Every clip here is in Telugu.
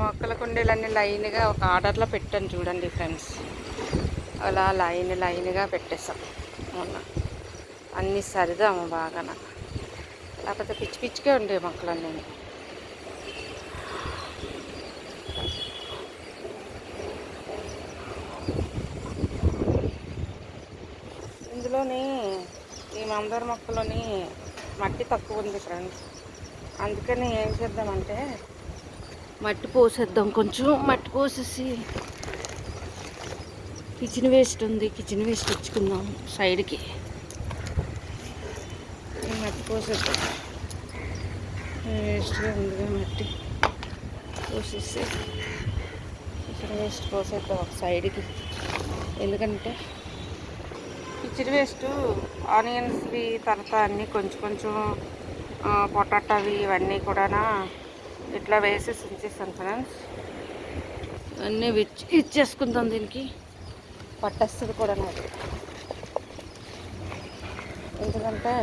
మొక్కల కుండీలన్నీ లైన్గా ఒక ఆర్డర్లో పెట్టాను చూడండి ఫ్రెండ్స్. అలా లైన్ లైన్గా పెట్టేసాం మొన్న. అన్నీ సరిదాము బాగా లేకపోతే పిచ్చి పిచ్చిగా ఉండే మొక్కలన్నీ. ఇందులోని ఈ మందార మొక్కలోని మట్టి తక్కువ ఉంది ఫ్రెండ్స్. అందుకని ఏం చేద్దామంటే మట్టి పోసేద్దాం కొంచెం. మట్టి పోసేసి కిచెన్ వేస్ట్ ఉంది. కిచెన్ వేస్ట్ తెచ్చుకుందాం సైడ్కి. మట్టి పోసేద్దాం. వేస్ట్గా ఉందిగా మట్టి. పోసేసి కిచెన్ వేస్ట్ పోసేద్దాం ఒక సైడ్కి. ఎందుకంటే కిచెన్ వేస్ట్ ఆనియన్స్వి తర్వాత అన్నీ కొంచెం కొంచెం పొటాటో అవి ఇవన్నీ కూడా ఇట్లా వేసేసి ఉంచేస్తాను ఫ్రెండ్స్? అన్నీ విచ్ ఇచ్చేసుకుందాం దీనికి. పట్టేస్తుంది కూడా నాకు. ఎందుకంటే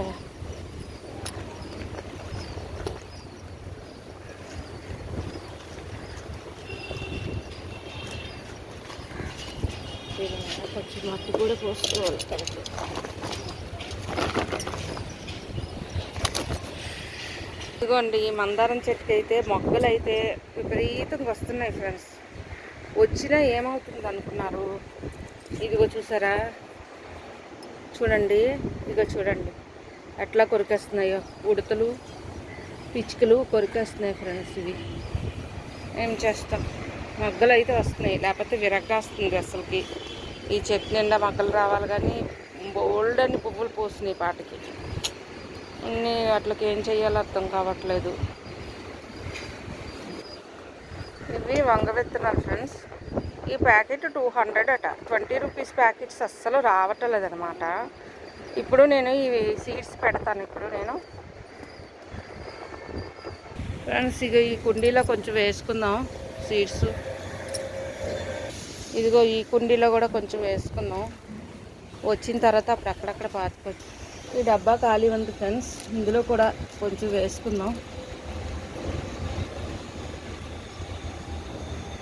కొంచెం మట్టి కూడా పోసుకోవాలి కాబట్టి ఇదిగోండి ఈ మందారం చెట్టుకి అయితే మొగ్గలు అయితే విపరీతంగా వస్తున్నాయి ఫ్రెండ్స్. వచ్చినా ఏమవుతుంది అనుకున్నారు? ఇదిగో చూసారా? చూడండి ఇదిగో చూడండి. ఎట్లా కొరికేస్తున్నాయో? ఉడతలు పిచ్చుకలు కొరికేస్తున్నాయి ఫ్రెండ్స్ ఇవి. ఏం చేస్తాం? మొగ్గలు అయితే వస్తున్నాయి. లేకపోతే విరగ్గా వస్తుంది అసలుకి. ఈ చెట్టు నిండా మొగ్గలు రావాలి కానీ బోల్డ్ అని పువ్వులు పోస్తున్నాయి పాటకి. ఇన్ని వాటికి ఏం చేయాలో అర్థం కావట్లేదు. ఇవి వంగ విత్తనాలు ఫ్రెండ్స్. ఈ ప్యాకెట్ టూ హండ్రెడ్ అట. ట్వంటీ రూపీస్ ప్యాకెట్స్ అస్సలు రావట్లేదు అనమాట ఇప్పుడు నేను ఈ సీడ్స్ పెడతాను ఇప్పుడు నేను. ఫ్రెండ్స్ ఇక ఈ కుండీలో కొంచెం వేసుకుందాం సీడ్స్. ఇదిగో ఈ కుండీలో కూడా కొంచెం వేసుకుందాం. వచ్చిన తర్వాత అప్పుడు అక్కడక్కడ పాతుకోవచ్చు ఈ డబ్బా ఖాళీ ఉంది ఫ్రెండ్స్ ఇందులో కూడా కొంచెం వేసుకుందాం.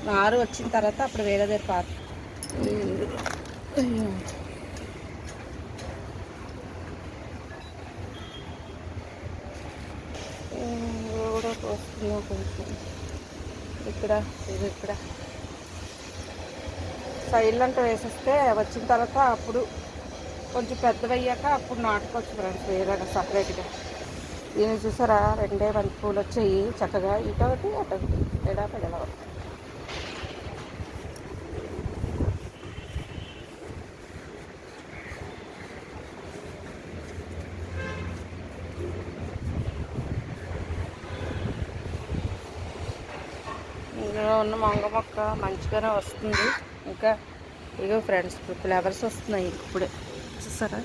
నారు వచ్చిన తర్వాత అప్పుడు వేరే దగ్గర పాత. కూడా పోసుకుందాం కొంచెం. ఇక్కడ ఇది ఇక్కడ. సైడ్లు వేసేస్తే వచ్చిన తర్వాత అప్పుడు కొంచెం పెద్దవయ్యాక అప్పుడు నాటుకోవచ్చు ఫ్రెండ్స్ వేరేగా సపరేట్గా. దీన్ని చూసారా? రెండే బంతి పూలు వచ్చాయి చక్కగా. ఇటొకటి అటొకటి. ఎడా పెడల ఇందులో ఉన్న మొంగ మొక్క మంచిగానే వస్తుంది. ఇంకా ఇగో ఫ్రెండ్స్ ఫ్లవర్స్ వస్తున్నాయి ఇప్పుడే. చూసారా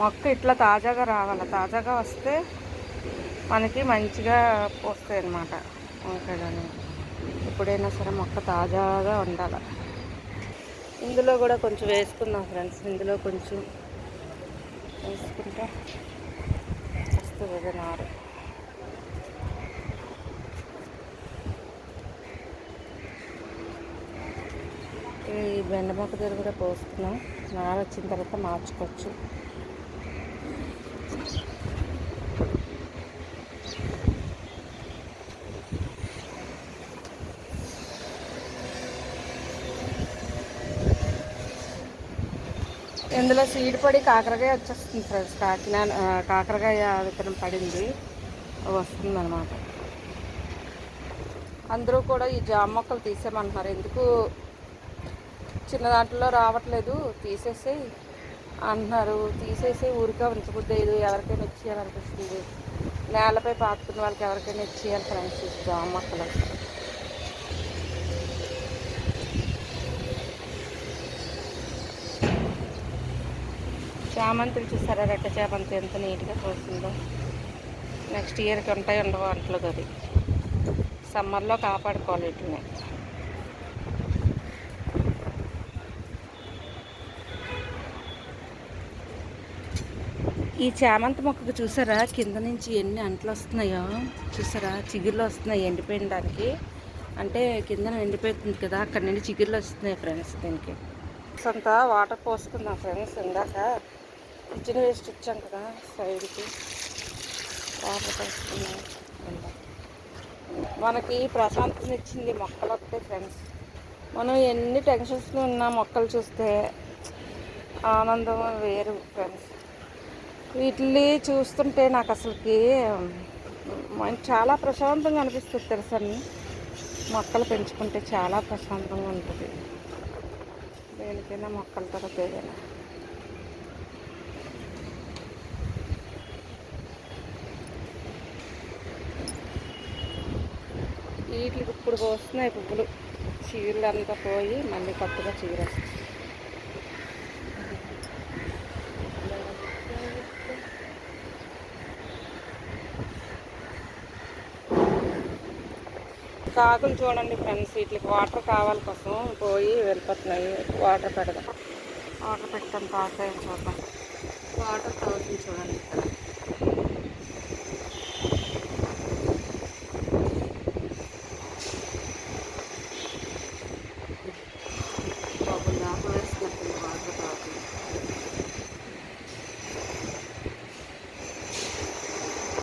మొక్క ఇట్లా తాజాగా రావాలి? తాజాగా వస్తే మనకి మంచిగా వస్తాయి అన్నమాట వంకాయలని ఎప్పుడైనా సరే మొక్క తాజాగా ఉండాలి? ఇందులో కూడా కొంచెం వేసుకుందాం ఫ్రెండ్స్. ఇందులో కొంచెం వేసుకుంటే వస్తుంది నారు. ఈ బెండ మొక్క దగ్గర కూడా పోస్తున్నాం. నార వచ్చిన తర్వాత మార్చుకోవచ్చు. ఇందులో సీడ్ పడి కాకరకాయ వచ్చేస్తుంది ఫ్రెండ్స్. కాకినాడ ఆ, కాకరకాయ విత్తనం పడింది. వస్తుంది అనమాట అందరూ కూడా ఈ జామ మొక్కలు తీసేయమంటున్నారు. ఎందుకు చిన్న దాంట్లో రావట్లేదు. తీసేసి అంటున్నారు తీసేసి ఊరికే ఉంచబుద్ది ఇది ఎవరికైనా ఇచ్చేయాలనిపిస్తుంది నేలపై పాతుకున్న వాళ్ళకి ఎవరికైనా ఇచ్చేయాలి ఫ్రెండ్స్ ఇస్తాం మొక్కలు చామంతులు చూసారా? రెట్ట చామంతి ఎంత నీట్గా పోసిందో నెక్స్ట్ ఇయర్కి ఉంటాయి ఉండవు అంటలేదు అది. సమ్మర్లో కాపాడుకోవాలి వీటిని. ఈ చామంతి మొక్కకు చూసారా? కింద నుంచి ఎన్ని అంట్లు వస్తున్నాయో? చూసారా? చిగుర్లు వస్తున్నాయి ఎండిపోయడానికి అంటే కింద ఎండిపోతుంది కదా అక్కడ నుండి చిగుర్లు వస్తున్నాయి ఫ్రెండ్స్ దీనికి. అంతా వాటర్ పోసుకుందాం ఫ్రెండ్స్ ఇందాక. కిచెన్ వేస్ట్ ఇచ్చాం కదా సైడ్కి. వాటర్ పోసుకుందాం. మనకి ప్రశాంతతని ఇచ్చింది మొక్కలు వస్తాయి ఫ్రెండ్స్. మనం ఎన్ని టెన్షన్స్లో ఉన్న మొక్కలు చూస్తే ఆనందం వేరు ఫ్రెండ్స్. వీటిని చూస్తుంటే నాకు అసలుకి చాలా ప్రశాంతంగా అనిపిస్తుంది తెలుసా మొక్కలు పెంచుకుంటే చాలా ప్రశాంతంగా ఉంటుంది. దేనికైనా మొక్కల తర్వాత ఏదైనా వీటికి ఇప్పుడు పోస్తున్నాయి పువ్వులు. చీరలు అంతా పోయి మళ్ళీ కొత్తగా చీర వస్తుంది కాకులు చూడండి ఫ్రెండ్స్ వీటికి వాటర్ కావాలి కోసం పోయి వెళ్ళిపోతున్నాయి. వాటర్ పెడదాం. వాటర్ పెట్టాం తాగుతాయని చూద్దాం. వాటర్ తాగుతుంది చూడండి ఇక్కడ.